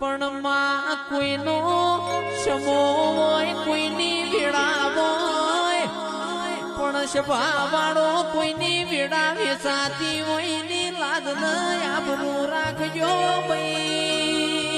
પણ માં કોઈનો સમો હોય, કોઈની વેળા હોય. પણ સ્વભાવાળો કોઈની વેળા વેસાતી હોયની લાદ ન આબરું રાખજો ભાઈ.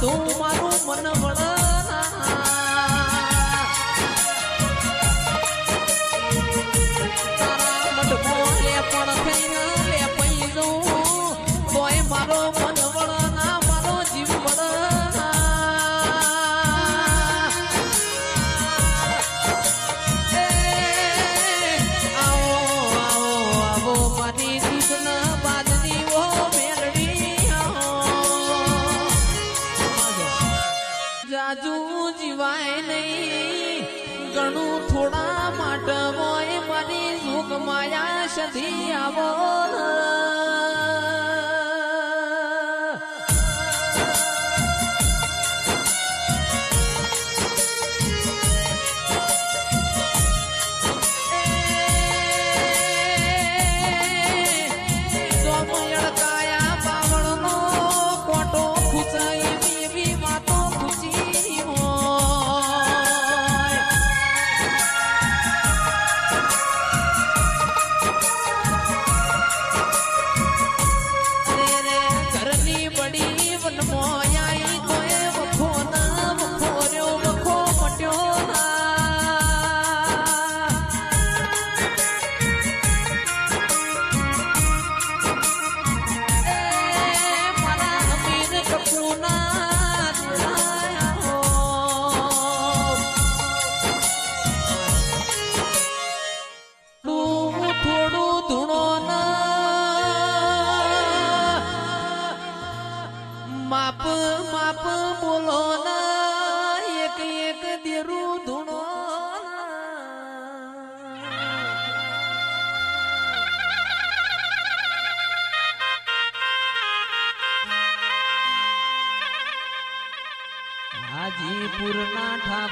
તું મારું મન જાજુ જીવાય નહીં. ઘણું થોડા માટે હોય મારી સુખ માયા સધી આવો.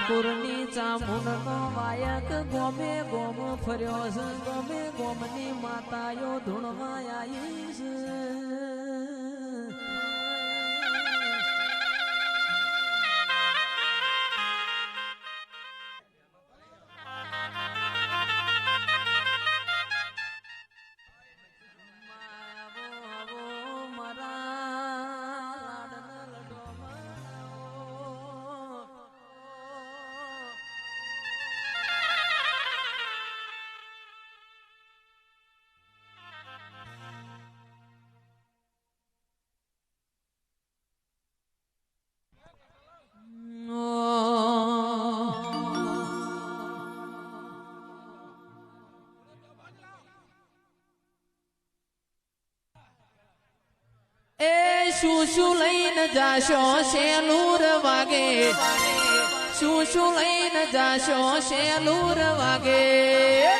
ઠાકોરની ચામુંડનો વાયક ગોમે ગોમ ફર્યો છે ગોમે ગોમની માતાયો ધૂણમાં આવી છે. શું શું લઈને જાશો શેલુર વાગે શું શું લઈને જાશો શેલુર વાગે.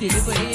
Thì.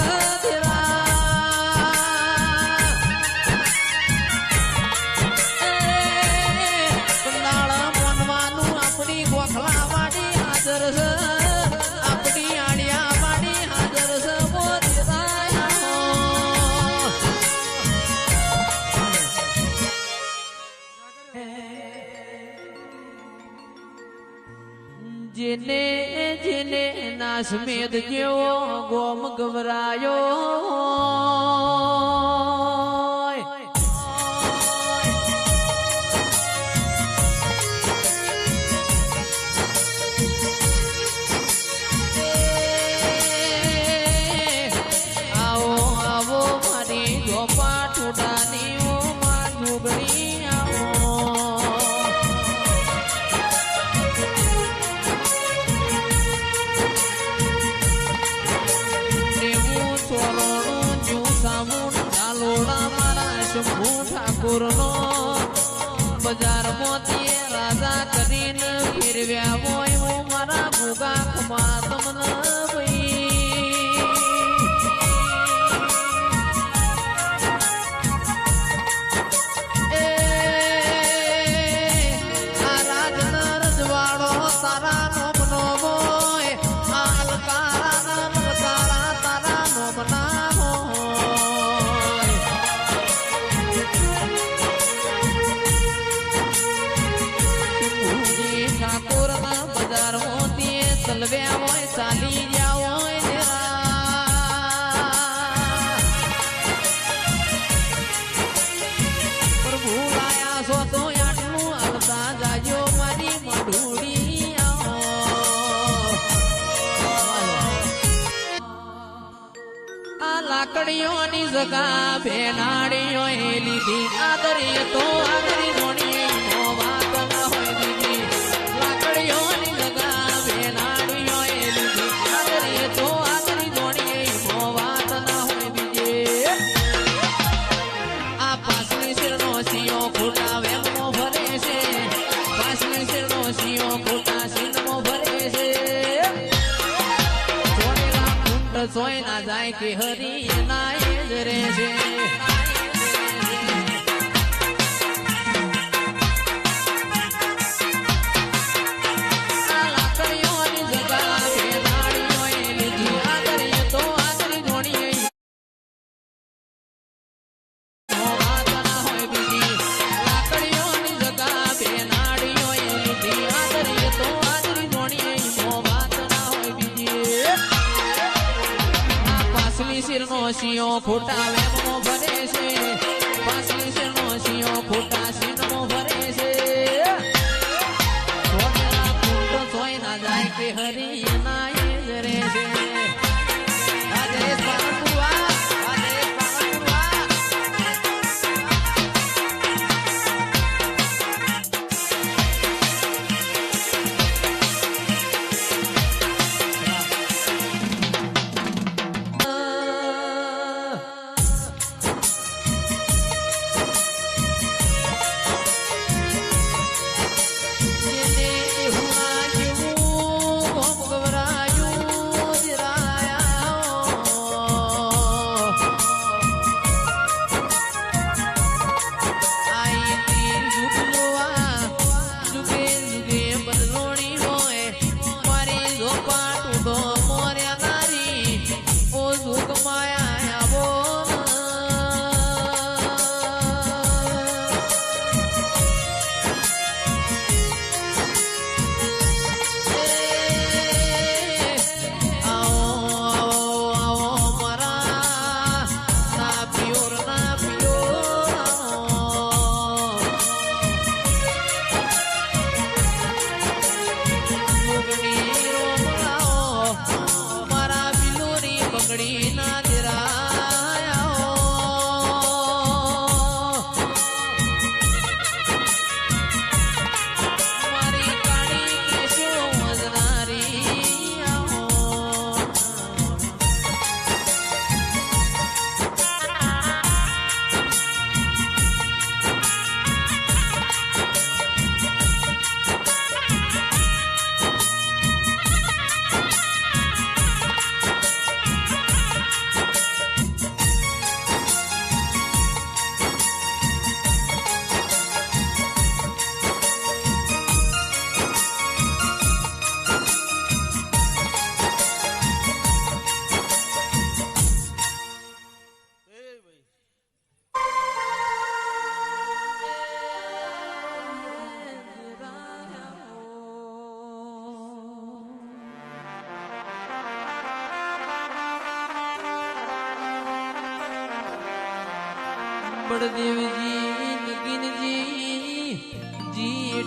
love. જેને જેને નાશમેદ જેવો ગોમ ગવરાયો. પૂરનો બજારમાં લાકડીઓની જગા ભેનાડીઓ લીધી. આદરી તો આદરી કે હરી નાય શેરનો શિયો ફૂટા વેમો ભરે છે. પાછી શેરનો શિયો ફૂટા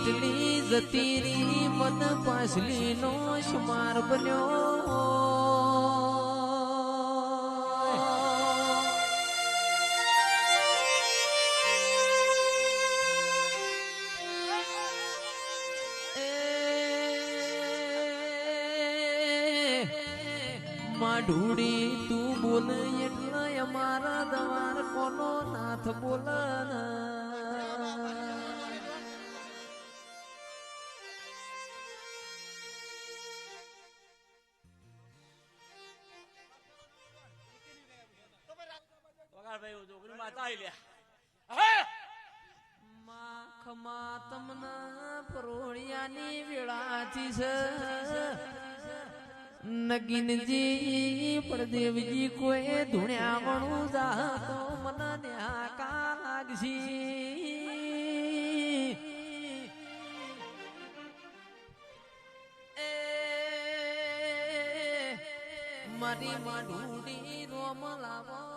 એટલી જતી રી મન પાછલી નો શુમાર બન્યો. માઢુડી તું બોલ, એટલે અમારા દવાર કોનો નાથ બોલ? હું છોકરી માતા આવી લ્યા માખમાં તમને પરોળિયાની વેળાથી છે. નગીનજી, પ્રદેવજી કોઈ ધૂણ્યા વણું જા તો મને ન્યાકા લાગશી. મારી માઢુડી રોમ લાવો.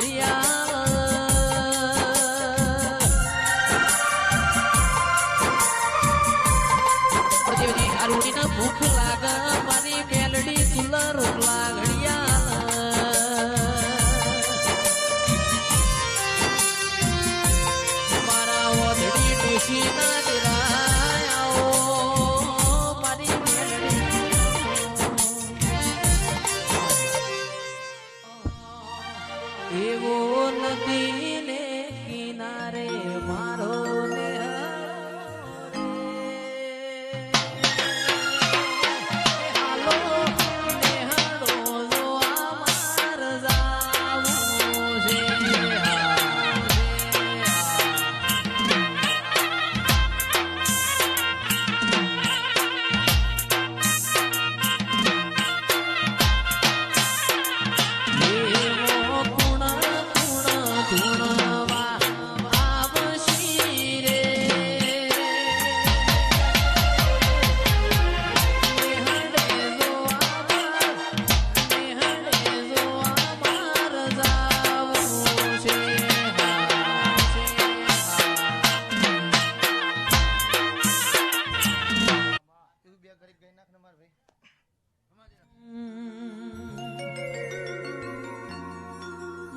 করিয়া